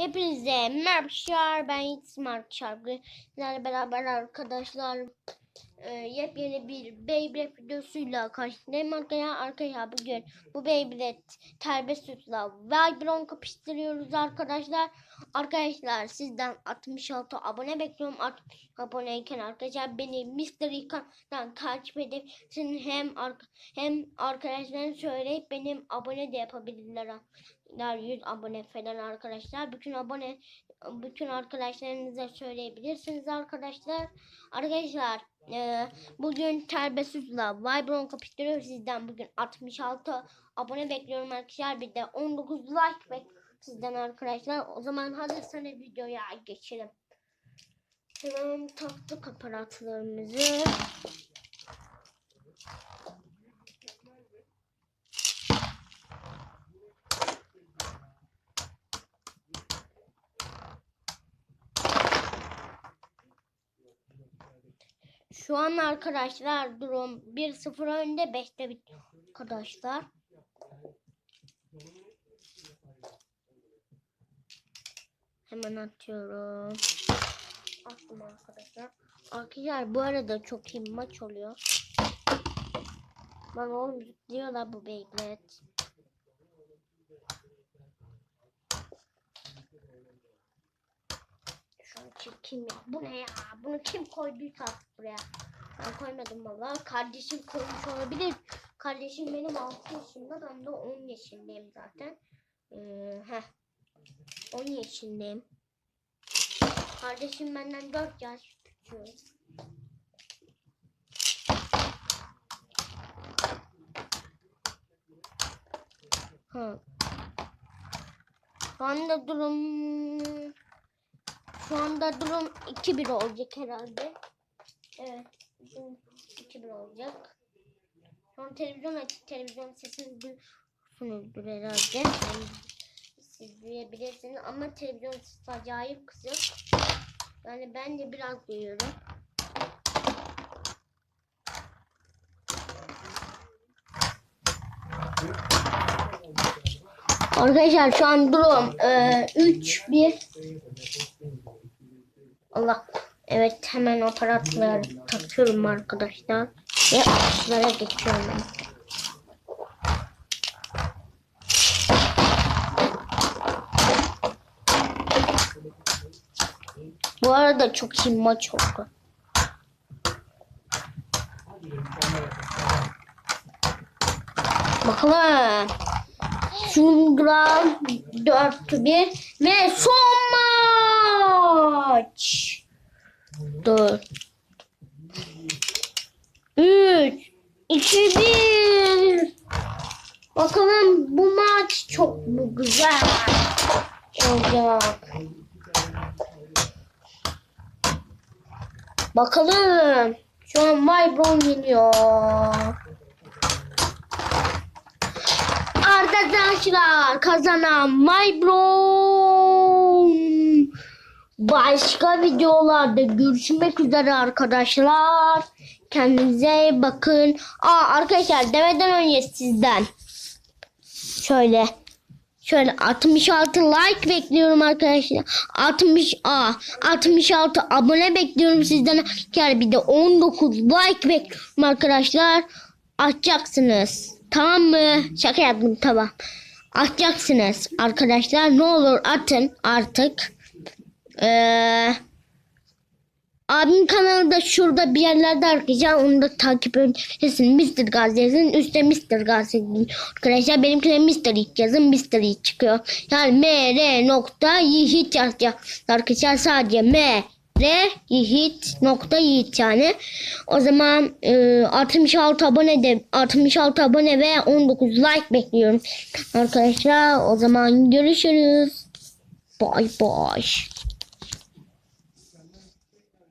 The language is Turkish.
Hepinize merhabalar ben Yiğit Mark Şarkı. Sizlerle beraber arkadaşlar e, yepyeni bir Beyblade videosuyla karşınızdayım arkadaşlar. Arkadaşlar bugün bu Beyblade terbe sütla Vibron kapıştırıyoruz arkadaşlar. Arkadaşlar sizden 66 abone bekliyorum. 60 aboneyken arkadaşlar beni Mr. İkan'dan takip edip sizin hem arka, hem arkadaşlarına söyleyip benim abone de yapabilirler. arkadaşlar. 100 abone falan arkadaşlar. Bütün abone bütün arkadaşlarınıza söyleyebilirsiniz arkadaşlar. Arkadaşlar e, bugün terbiyesizle Vibron kapıştırıyor sizden bugün 66 abone bekliyorum arkadaşlar. Bir de 19 like bekliyorum sizden arkadaşlar. O zaman hazırsanız videoya geçelim. Hemen taktık aparatlarımızı. Şu an arkadaşlar durum 1-0 önde 5'te bitti arkadaşlar. Hemen atıyorum. Attım arkadaşlar. Arkadaşlar bu arada çok iyi maç oluyor. Lan oğlum diyorlar bu Beyblade. An çirkin ya. Bu ne ya? Bunu kim koyduysa buraya. Ben koymadım valla. Kardeşim koymuş olabilir. Kardeşim benim 6 yaşında. Ben de 10 yaşındayım zaten. Ee, heh. 10 yaşındayım. Kardeşim benden 4 yaş küçük. Ha. Şu anda durum şu anda durum 2-1 olacak herhalde. Evet. durum 2-1 olacak. Şu an televizyon açık. Televizyon sesini duyuyorsunuzdur herhalde. Yani siz duyabilirsiniz ama televizyon sesi acayip kısık. Yani ben de biraz duyuyorum. Arkadaşlar şu an durum e, 3 1 Allah evet hemen aparatları takıyorum arkadaşlar ve atışlara geçiyorum. Bu arada çok iyi maç oldu. Bakalım. Sungram 4-1 ve son maç. 4 3 2 1 Bakalım bu maç çok mu güzel olacak. Bakalım. Şu an Vibron geliyor. Arkadaşlar kazanan Vibron. Başka videolarda görüşmek üzere arkadaşlar. Kendinize bakın. Aa arkadaşlar demeden önce sizden. Şöyle. Şöyle 66 like bekliyorum arkadaşlar. 60 a 66 abone bekliyorum sizden. Yani bir de 19 like bekliyorum arkadaşlar. Atacaksınız. Tamam mı? Şaka yaptım tamam. Atacaksınız arkadaşlar. Ne olur atın artık. Ee, abim kanalı da şurada bir yerlerde arkadaşlar. Onu da takip edebilirsin. Mr. Gazi yazın. Üstte Mr. Gazi yazın. Arkadaşlar benimkine Mr. Yiğit yazın. Mr. Yiğit çıkıyor. Yani M, R nokta Yiğit yazacak. Arkadaşlar sadece M, R Yiğit nokta Yiğit yani. O zaman e, 66 abone de 66 abone ve 19 like bekliyorum. Arkadaşlar o zaman görüşürüz. Bye bye.